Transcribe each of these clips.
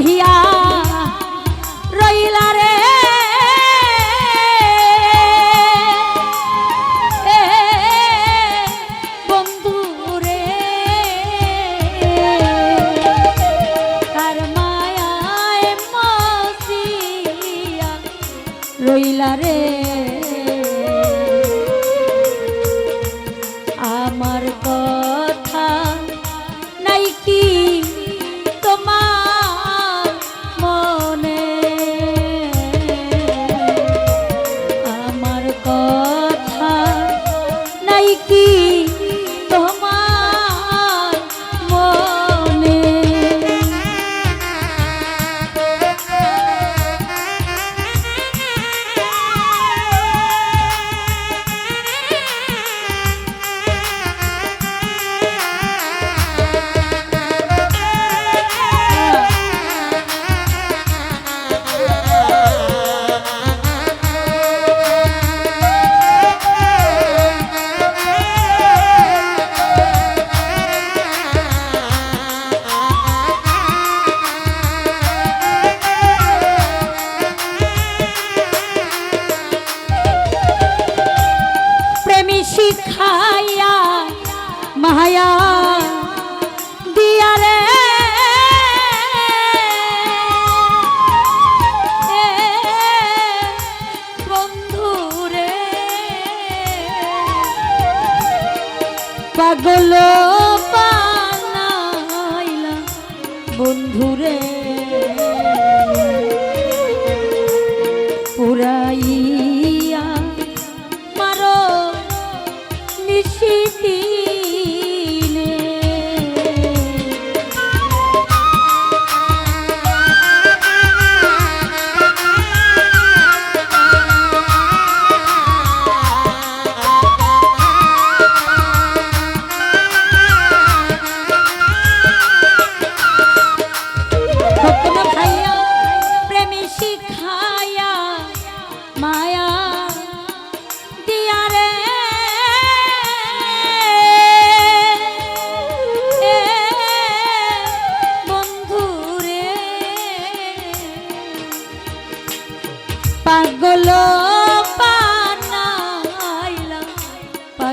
রহিয়া রইলা রে। রইলা রে। Thank you.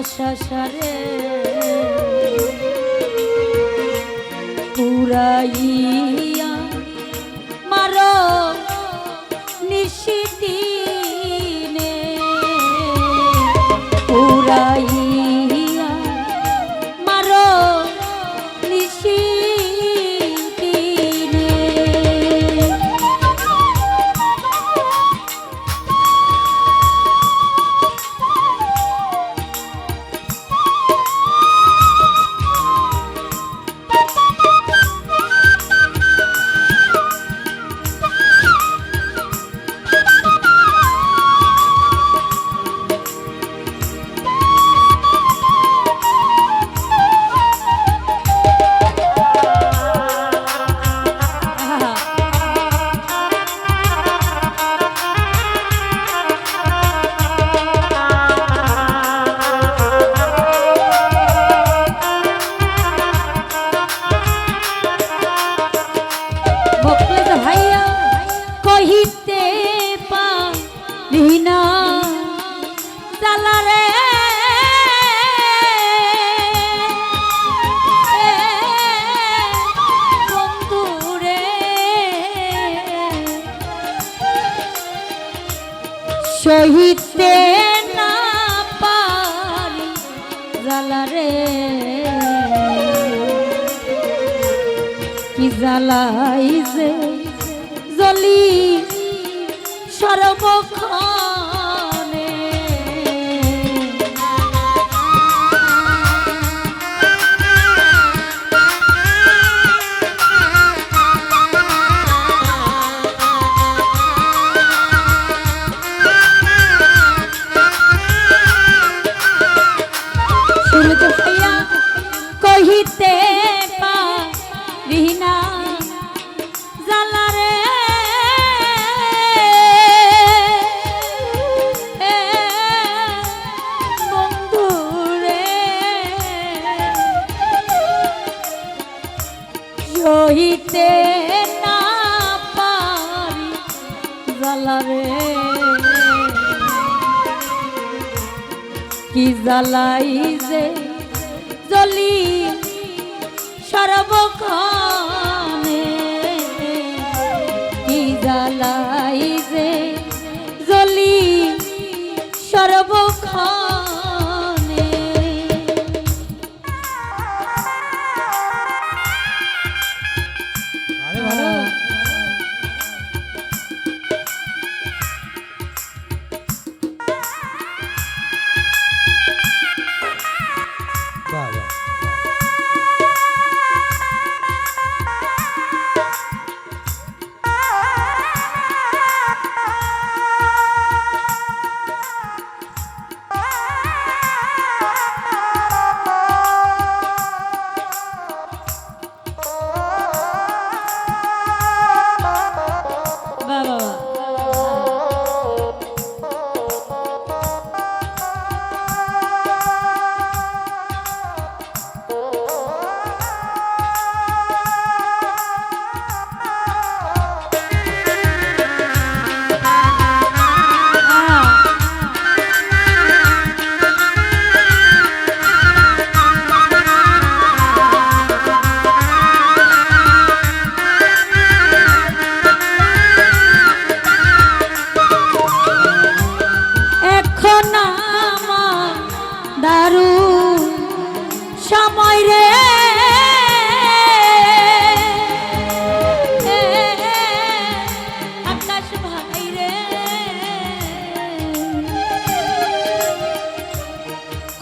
শ্মশারে পুরাইয়া মার নিশিদিনে পুরাই রিহিনা সহিতে না পারি জালারে। কি যে জ্বলি সর্বক্ষণ কি জ্বালাই যে জলি সর্বক্ষণ?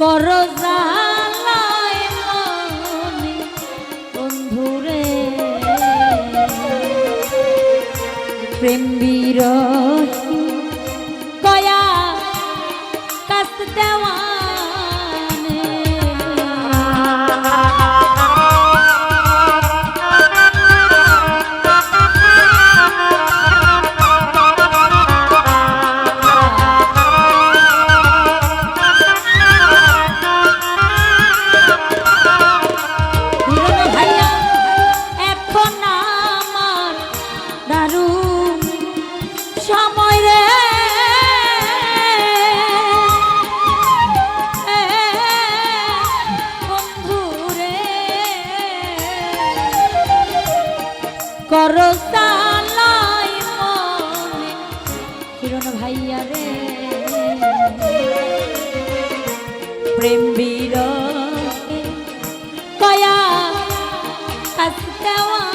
করো বন্ধুরে। প্রেম বিরহী কয়া কাস্ত দেওয়া করো সালাই মনে। কিরণ ভাইয়া রে। প্রেম বীর কয়া কাজ দেওয়া